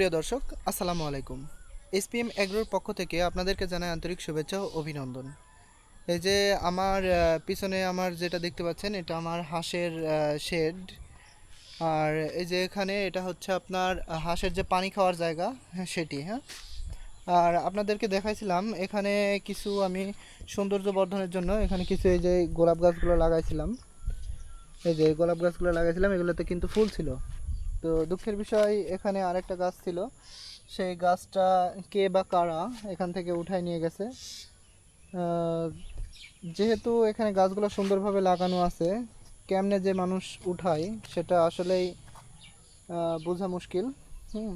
প্রিয় দর্শক আসসালামু আলাইকুম। এসপিএম এগ্রোর পক্ষ থেকে আপনাদেরকে জানাই আন্তরিক শুভেচ্ছা ও অভিনন্দন। এই যে আমার পিছনে আমার যেটা দেখতে পাচ্ছেন এটা আমার হাঁসের শেড আর এই যে এখানে এটা হচ্ছে আপনার হাঁসের যে পানি খাওয়ার জায়গা হ্যাঁ, সেটি হ্যাঁ। আর আপনাদেরকে দেখাইছিলাম এখানে কিছু আমি সৌন্দর্য বর্ধনের জন্য এখানে কিছু এই যে গোলাপ গাছগুলো লাগাইছিলাম। এই যে গোলাপ গাছগুলো লাগাইছিলাম এগুলোতে কিন্তু ফুল ছিল। তো দুঃখের বিষয়, এখানে আরেকটা গাছ ছিল। সেই গাছটা কে বা কারা এখান থেকে উঠায় নিয়ে গেছে। যেহেতু এখানে গাছগুলো সুন্দরভাবে লাগানো আছে, কেমনে যে মানুষ উঠায় সেটা আসলেই বোঝা মুশকিল। হুম।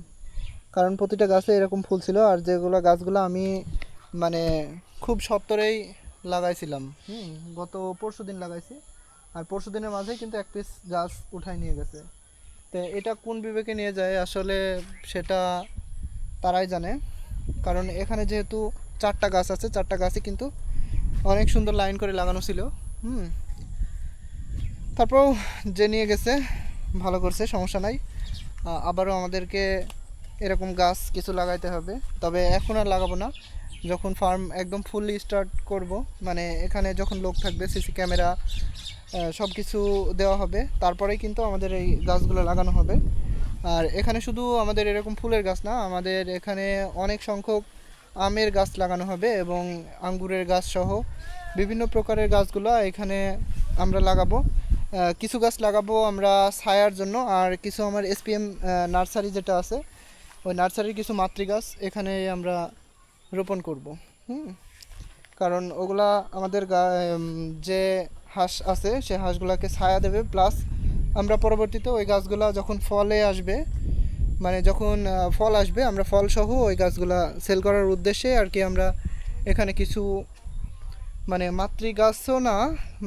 কারণ প্রতিটা গাছে এরকম ফুল ছিল, আর যেগুলো গাছগুলো আমি মানে খুব সত্তরেই লাগাইছিলাম। হুম, গত পরশু দিন লাগাইছি। আর পরশু দিনের মাঝেই কিন্তু এক পিস গাছ উঠায় নিয়ে গেছে। তো এটা কোন বিবেকে নিয়ে যায় আসলে সেটা তারাই জানে। কারণ এখানে যেহেতু চারটা গাছ আছে, চারটা গাছই কিন্তু অনেক সুন্দর লাইন করে লাগানো ছিল। হুম। তারপরেও যে নিয়ে গেছে, ভালো করছে, সমস্যা নাই। আবারও আমাদেরকে এরকম গাছ কিছু লাগাইতে হবে। তবে এখন আর লাগাবো না। যখন ফার্ম একদম ফুললি স্টার্ট করব মানে এখানে যখন লোক থাকবে সিসি ক্যামেরা সব কিছু দেওয়া হবে, তারপরেই কিন্তু আমাদের এই গাছগুলো লাগানো হবে। আর এখানে শুধু আমাদের এরকম ফুলের গাছ না, আমাদের এখানে অনেক সংখ্যক আমের গাছ লাগানো হবে এবং আঙ্গুরের গাছ সহ বিভিন্ন প্রকারের গাছগুলো এখানে আমরা লাগাবো। কিছু গাছ লাগাবো আমরা ছায়ার জন্য, আর কিছু আমার এসপিএম নার্সারি যেটা আছে, ওই নার্সারির কিছু মাতৃ গাছ এখানে আমরা রোপণ করব, হুম? কারণ ওগুলা আমাদের যে হাঁস আছে, সে হাঁসগুলাকে ছায়া দেবে প্লাস আমরা পরবর্তীতে ওই গাছগুলা যখন ফলে আসবে মানে যখন ফল আসবে, আমরা ফল সহ ওই গাছগুলা সেল করার উদ্দেশ্যে আর কি আমরা এখানে কিছু মানে মাতৃ গাছও না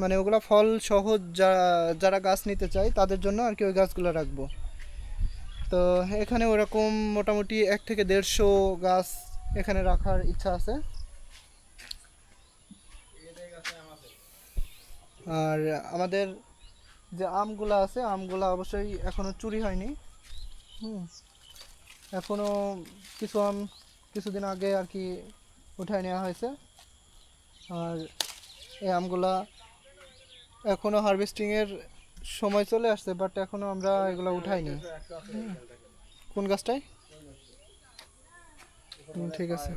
মানে ওগুলা ফল সহ যারা যারা গাছ নিতে চায়, তাদের জন্য আর কি ওই গাছগুলো রাখব। তো এখানে ওরকম মোটামুটি এক থেকে দেড়শো গাছ এখানে রাখার ইচ্ছা আছে। আর আমাদের যে আমগুলো আছে, আমগুলো অবশ্যই এখনও চুরি হয়নি। হুম। এখনও কিছু আম কিছুদিন আগে আর কি উঠায় নেওয়া হয়েছে। আর এই আমগুলা এখনও হারভেস্টিংয়ের সময় চলে আসছে, বাট এখনও আমরা এগুলো উঠাইনি। কোন গাছটায়? ঠিক আছে।